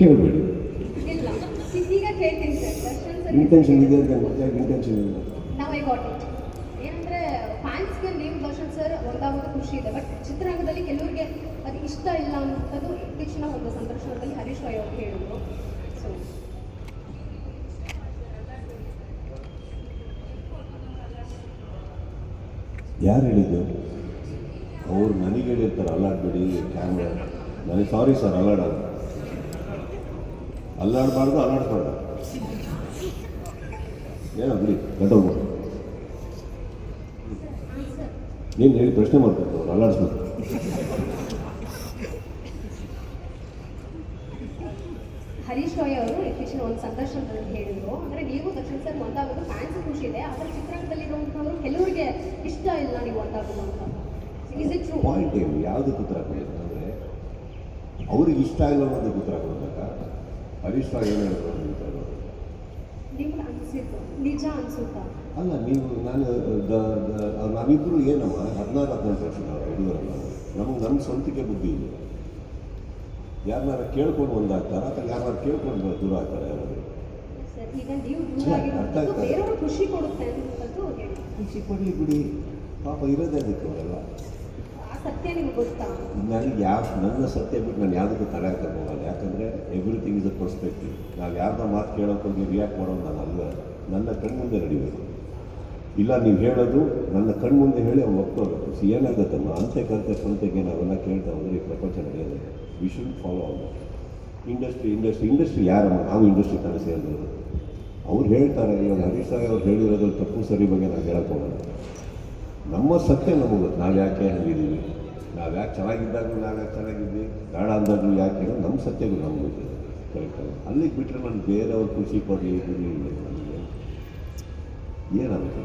ಕೇಳಬೇಡಿ. Intention ಇದೆ ಅಂತ ಯಾಕೆ ಇಂಟೆನ್ಷನ್ ಇಲ್ಲ ನಾವು ಐ ಗಾಟ್ ಇಟ್ ಏನಂದ್ರೆ ಫ್ಯಾನ್ಸ್ಗೆ ನೀವು ದರ್ಶನ್ ಸರ್ ಒಂದಾಗೋದು ಖುಷಿ ಇದೆ ಬಟ್ ಚಿತ್ರರಂಗದಲ್ಲಿ ಕೆಲವರಿಗೆ ಅದು ಇಷ್ಟ ಇಲ್ಲ ಅನ್ನೋಂಥದ್ದು ಇತ್ತೀಚಿನ ಒಂದು ಸಂದರ್ಶನದಲ್ಲಿ ಹರೀಶ್ ರಾಯ್ ಅವರು ಹೇಳಿದರು. ಸೊ ಯಾರು ಹೇಳಿದ್ದು? ಅವ್ರು ನನಗೆ ಹೇಳಿರ್ತಾರೆ ಅಲ್ಲಾಡ್ಬೇಡಿ ಕ್ಯಾಮ್ರಾ ನನಗೆ ಸಾರಿ ಸರ್ ಅಲ್ಲಾಡೋದು. ಅಲ್ಲಾಡಬಾರ್ದು ಅಲ್ಲಾಡ್ಬಾರ್ದು. ಏನೋ ಬಿಡಿ ಗಂಟೋಗ್ಬೋದು ನೀನು ಹೇಳಿ ಪ್ರಶ್ನೆ ಮಾಡ್ಬೇಕು ಅವ್ರು ಅಲ್ಲಾಡಿಸ್ಬೇಕು. ಹರೀಶ್ ರಾಯ್ ಅವರು ಇತ್ತೀಚಿನ ಒಂದು ಸಂದರ್ಶನದಲ್ಲಿ ಹೇಳಿದ್ರು. ಅಂದ್ರೆ ನೀವು ಸರ್ ಒಂದಾಗೋದು ಫ್ಯಾನ್ಸ್ ಖುಷಿ ಇದೆ. ಆದರೆ ಕೆಲವರಿಗೆ ಇಷ್ಟ ಇಲ್ಲ ನೀವು ಒಂದಾಗೋದು ಅಂತ. ಇಸ್ ಇಟ್ ಟ್ರೂ ಪಾಯಿಂಟ್ ಏನು? ಯಾವುದಕ್ಕೆ ಉತ್ತರ ಕೊಡಬೇಕು ಅಂದರೆ ಅವ್ರಿಗೆ ಇಷ್ಟ ಇಲ್ಲ ಅನ್ನೋದಕ್ಕೆ ಉತ್ತರ ಹರೀಶ್ ರಾವ್ ಏನು ಹೇಳಿದ್ರು ಅಂತ ನಿಜ ಅನ್ಸುತ್ತಾ? ಅಲ್ಲ ನೀವು ನಾನು ನಾವಿಬ್ಬರು ಏನಮ್ಮ ಹದಿನಾರು ಹದಿನೆಂಟು ವರ್ಷ ಹುಡುಗರಲ್ಲ ನಮಗೆ ನಮ್ಮ ಸ್ವಂತಿಕೆ ಬುದ್ಧಿ ಇದೆ. ಯಾರನ್ನಾರ ಕೇಳ್ಕೊಂಡು ಒಂದಾಗ್ತಾರ ಅಥವಾ ಯಾರನ್ನಾರು ಕೇಳ್ಕೊಂಡು ದೂರ ಆಗ್ತಾರೆ ಯಾರಾದ್ರು? ಸರ್ ದೂರ ಅರ್ಥ ಆಗಿರೋದು ಆಗ್ತಾ ಇದೆ. ಬೇರೆಯವರು ಖುಷಿ ಪಡಲಿ ಬಿಡಿ. ಪಾಪ ಇರೋದೇ ಅದಕ್ಕೆ ಅವರೆಲ್ಲ. ನನಗೆ ಯಾವ ನನ್ನ ಸತ್ಯ ಬಿಟ್ಟು ನಾನು ಯಾವುದಕ್ಕೂ ಹಾಕೋಲ್ಲ ಹೋಗಲ್ಲ. ಯಾಕಂದರೆ ಎವ್ರಿಥಿಂಗ್ ಇಸ್ ಅ ಪರ್ಸ್ಪೆಕ್ಟಿವ್ ನಾವು ಯಾರ್ದ ಮಾತು ಕೇಳೋಕೆ ರಿಯಾಕ್ಟ್ ಮಾಡೋದು ನಾನು ಅಲ್ಲ ನನ್ನ ಕಣ್ಮುಂದೆ ನಡಿಬೇಕು. ಇಲ್ಲ, ನೀವು ಹೇಳೋದು ನನ್ನ ಕಣ್ಮುಂದೆ ಹೇಳಿ ಅವ್ನು ಒಪ್ಕೋಬೇಕು. ಸಿ ಏನಾಗುತ್ತಮ್ಮ ಅಂತೆ ಕಲಿತೆ ಸ್ವಂತಕ್ಕೆ ನಾವೆಲ್ಲ ಕೇಳ್ತಾ ಹೋದರೆ ಈ ಪ್ರಪಂಚ ನಡೆಯೋದು we should follow on industry industry industry ಯಾರಮ್ಮ? ನಾವು ಇಂಡಸ್ಟ್ರಿ ತರ ಸೇರಿದ್ರು ಅವ್ರು ಹೇಳ್ತಾರೆ, ಇವಾಗ ಹರೀಶ್ ಸಾಯಿ ಅವ್ರು ಹೇಳಿರೋದ್ರಲ್ಲಿ ತಪ್ಪು ಸರಿ ಬಗ್ಗೆ ಹೇಳಕ್ಕೆ ಹೋಗಲ್ಲ. ನಮ್ಮ ಸತ್ಯ ನಮಗೆ. ನಾವು ಯಾಕೆ ಹಂಗಿದ್ದೀವಿ? ನಾವು ಯಾಕೆ ಚೆನ್ನಾಗಿದ್ದಾಗಲೂ ನಾವು ಯಾಕೆ ಚೆನ್ನಾಗಿದ್ವಿ ಬೇಡ ಅಂದಾಗಲೂ ಯಾಕೆ ಹೇಳೋ ನಮ್ಮ ಸತ್ಯಗಳು ನಮಗೂ ಗೊತ್ತಿದೆ ಕರೆಕ್ಟ್ ಅಲ್ಲಿಗೆ ಬಿಟ್ಟರೆ ನಾನು ಬೇರೆಯವ್ರ ಖುಷಿ ಪಡಲಿ ನನಗೆ ಏನಾಗುತ್ತೆ